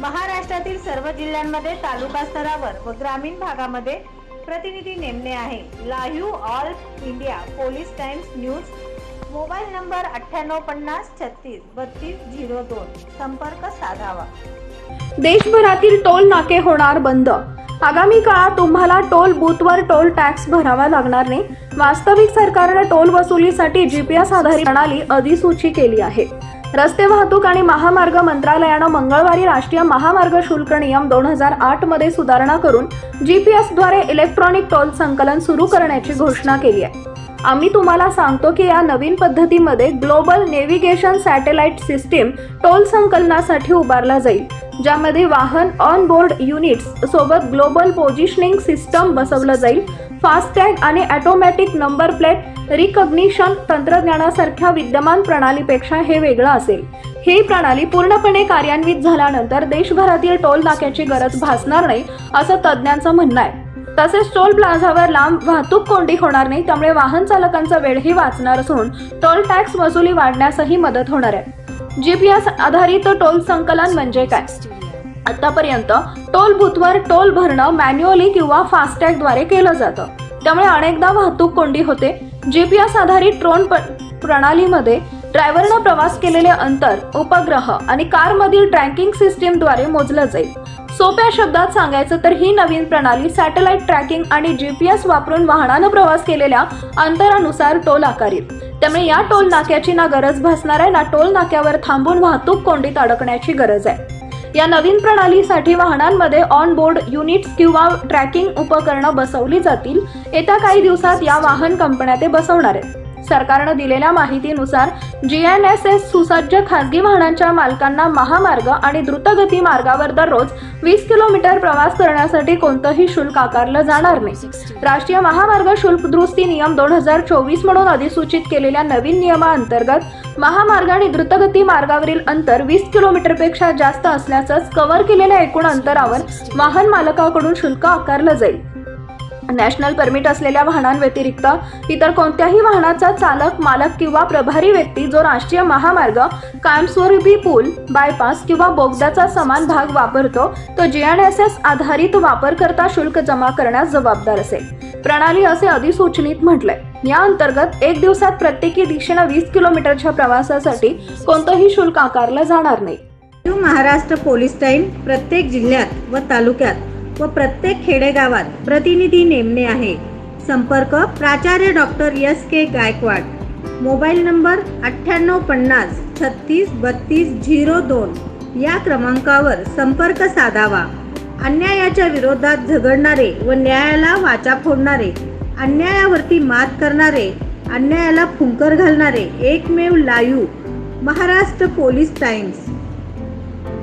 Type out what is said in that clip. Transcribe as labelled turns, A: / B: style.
A: महाराष्ट्रातील सर्व जिल्ह्यांमध्ये तालुका स्तरावर व ग्रामीण भागामध्ये प्रतिनिधी नेमणे आहे. Live all India police times news. Mobile number अठ्ठ्याण्णव पन्नास छत्तीस बत्तीस झिरो दोन. संपर्क साधावा.
B: देशभरातील टोल नाके होणार बंद. आगामी काळात तुम्हाला टोल बूथवर टोल टॅक्स भरावा लागणार नाही. वास्तविक सरकारनं टोल वसुलीसाठी जीपीएस आधारित प्रणाली अधिसूची केली आहे. रस्ते वाहतूक आणि महामार्ग मंत्रालयानं मंगळवारी राष्ट्रीय महामार्ग शुल्क नियम दोन हजार आठमध्ये सुधारणा करून जीपीएसद्वारे इलेक्ट्रॉनिक टोल संकलन सुरू करण्याची घोषणा केली आहे. आम्ही तुम्हाला सांगतो की या नवीन पद्धतीमध्ये global navigation satellite system toll संकलनासाठी उभारला जाईल ज्यामध्ये वाहन ऑन बोर्ड युनिट्स सोबत ग्लोबल पोझिशनिंग सिस्टम बसवलं जाईल फास्टॅग आणि ॲटोमॅटिक नंबर प्लेट रिकग्निशन तंत्रज्ञानासारख्या विद्यमान प्रणालीपेक्षा हे वेगळं असेल. ही प्रणाली पूर्णपणे कार्यान्वित झाल्यानंतर देशभरातील टोल नाक्याची गरज भासणार नाही असं तज्ज्ञांचं म्हणणं आहे. तसेच टोल प्लाझावर लांब वाहतूक कोंडी होणार नाही त्यामुळे वाहन चालकांचा वेळही वाचणार असून टोल टॅक्स वसुली वाढण्यासही मदत होणार आहे. जीपीएस आधारित टोल संकलन म्हणजे काय? आतापर्यंत टोल बुथवर टोल भरणं मॅन्युअली किंवा फास्टॅगद्वारे केलं जातं. त्यामुळे अनेकदा वाहतूक कोंडी होते. जीपीएस आधारित ट्रोन प्रणालीमध्ये ड्रायव्हरनं प्रवास केलेले अंतर उपग्रह आणि कारमधील ट्रॅकिंग सिस्टीमद्वारे मोजलं जाईल. सोप्या शब्दात सांगायचं तर ही नवीन प्रणाली सॅटेलाइट ट्रॅकिंग आणि जीपीएस वापरून वाहनानं प्रवास केलेल्या अंतरानुसार टोल आकारित. त्यामुळे या टोल नाक्याची ना गरज भासणार आहे ना टोल नाक्यावर थांबून वाहतूक कोंडीत अडकण्याची गरज आहे. या नवीन प्रणालीसाठी वाहनांमध्ये ऑन बोर्ड युनिट्स किंवा ट्रॅकिंग उपकरणं बसवली जातील. येत्या काही दिवसात या वाहन कंपन्या ते बसवणार आहेत. सरकारनं दिलेल्या माहितीनुसार जी एन एस एस सुसज्ज खासगी वाहनांच्या मालकांना महामार्ग आणि द्रुतगती मार्गावर दररोज वीस किलोमीटर प्रवास करण्यासाठी कोणतंही शुल्क आकारलं जाणार नाही. राष्ट्रीय महामार्ग शुल्क दुरुस्ती नियम दोन हजार चोवीस म्हणून अधिसूचित केलेल्या नवीन नियमाअंतर्गत महामार्ग आणि द्रुतगती मार्गावरील अंतर वीस किलोमीटरपेक्षा जास्त असल्याचंच कव्हर केलेल्या एकूण अंतरावर वाहन मालकाकडून शुल्क आकारलं जाईल. नॅशनल परमिट असलेल्या वाहनांव्यतिरिक्त इतर कोणत्याही वाहनाचा चालक मालक किंवा प्रभारी व्यक्ती जो राष्ट्रीय महामार्ग कायमस्वरूपी पूल बायपास किंवा बोगद्याचा समान भाग वापरतो तो जीएनएसएस आधारित वापरकर्ता शुल्क जमा करण्यास जबाबदार असेल. प्रणाली असे अधिसूचनेत म्हटलंय. या अंतर्गत एक दिवसात प्रत्येकी दिशेनं वीस किलोमीटरच्या प्रवासासाठी कोणतंही शुल्क आकारलं जाणार नाही.
A: न्यू महाराष्ट्र पोलीस टाईम प्रत्येक जिल्ह्यात व तालुक्यात व प्रत्येक खेडेगावात प्रतिनिधी नेमणे आहे. संपर्क प्राचार्य doctor S K Gaikwad. Mobile number अठ्ठ्याण्णव पन्नास छत्तीस बत्तीस झिरो दोन या क्रमांकावर संपर्क साधावा. अन्यायाच्या विरोधात झगडणारे व न्यायाला वाचा फोडणारे अन्यायावरती मात करणारे अन्यायाला फुंकर घालणारे एकमेव लायू महाराष्ट्र पोलीस टाइम्स.